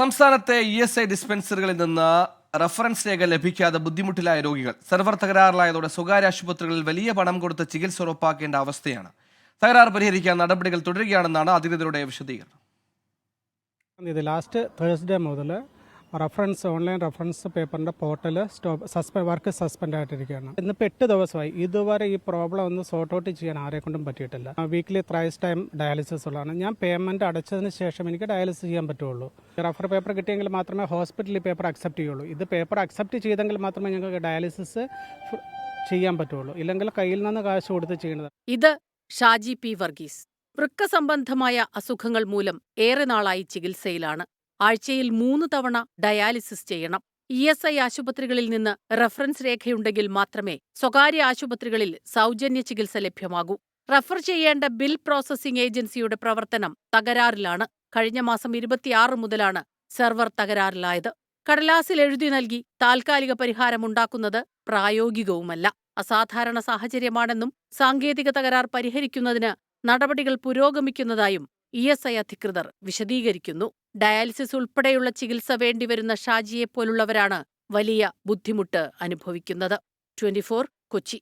സംസ്ഥാനത്തെ E S I ഡിസ്പെൻസറികളിൽ നിന്ന് reference രേഖ ലഭിക്കാതെ ബുദ്ധിമുട്ടിലായ രോഗികൾ. സെർവർ തകരാറിലായതോടെ സ്വകാര്യ ആശുപത്രികളിൽ വലിയ പണം കൊടുത്ത് ചികിത്സ ഉറപ്പാക്കേണ്ട അവസ്ഥയാണ്. തകരാർ പരിഹരിക്കാൻ നടപടികൾ തുടരുകയാണെന്നാണ് അധികൃതരുടെ വിശദീകരണം. ലാസ്റ്റ് തേഴ്സ്ഡേ മുതൽ റഫറൻസ് ഓൺലൈൻ റഫറൻസ് പേപ്പറിന്റെ portal stop suspend work suspend ആയിട്ടിരിക്കുകയാണ്. ഇന്നിപ്പോൾ എട്ട് ദിവസമായി. ഇതുവരെ ഈ പ്രോബ്ലം ഒന്ന് സോർട്ട് ഔട്ട് ചെയ്യാൻ ആരെ കൊണ്ടും പറ്റിയിട്ടില്ല. വീക്കിലി ത്രൈസ് ടൈം ഡയാലിസിസ് ഉള്ളതാണ്. ഞാൻ പേയ്മെന്റ് അടച്ചതിന് ശേഷം എനിക്ക് ഡയാലിസിസ് ചെയ്യാൻ പറ്റുള്ളൂ. റഫർ പേപ്പർ കിട്ടിയെങ്കിൽ മാത്രമേ ഹോസ്പിറ്റലിൽ പേപ്പർ അക്സെപ്റ്റ് ചെയ്യുള്ളൂ. ഇത് പേപ്പർ അക്സെപ്റ്റ് ചെയ്തെങ്കിൽ മാത്രമേ ഞങ്ങൾക്ക് ഡയാലിസിസ് ചെയ്യാൻ പറ്റുള്ളൂ. ഇല്ലെങ്കിൽ കയ്യിൽ നിന്ന് കാശ് കൊടുത്ത് ചെയ്യുന്നത്. ഇത് ഷാജി പി വർഗീസ്. വൃക്ക സംബന്ധമായ അസുഖങ്ങൾ മൂലം ഏറെ നാളായി ചികിത്സയിലാണ്. ആഴ്ചയിൽ മൂന്ന് തവണ ഡയാലിസിസ് ചെയ്യണം. ഇ എസ് ഐ ആശുപത്രികളിൽ നിന്ന് റഫറൻസ് രേഖയുണ്ടെങ്കിൽ മാത്രമേ സ്വകാര്യ ആശുപത്രികളിൽ സൗജന്യ ചികിത്സ ലഭ്യമാകൂ. റഫർ ചെയ്യേണ്ട ബിൽ പ്രോസസിംഗ് ഏജൻസിയുടെ പ്രവർത്തനം തകരാറിലാണ്. കഴിഞ്ഞ മാസം ഇരുപത്തിയാറ് മുതലാണ് സെർവർ തകരാറിലായത്. കടലാസിൽ എഴുതി നൽകി താൽക്കാലിക പരിഹാരമുണ്ടാക്കുന്നത് പ്രായോഗികവുമല്ല. അസാധാരണ സാഹചര്യമാണെന്നും സാങ്കേതിക തകരാർ പരിഹരിക്കുന്നതിന് നടപടികൾ പുരോഗമിക്കുന്നതായും ഇ എസ് ഐ അധികൃതർ വിശദീകരിക്കുന്നു. ഡയാലിസിസ് ഉൾപ്പെടെയുള്ള ചികിത്സ വേണ്ടിവരുന്ന ഷാജിയെപ്പോലുള്ളവരാണ് വലിയ ബുദ്ധിമുട്ട് അനുഭവിക്കുന്നത്. Twenty four Kochi.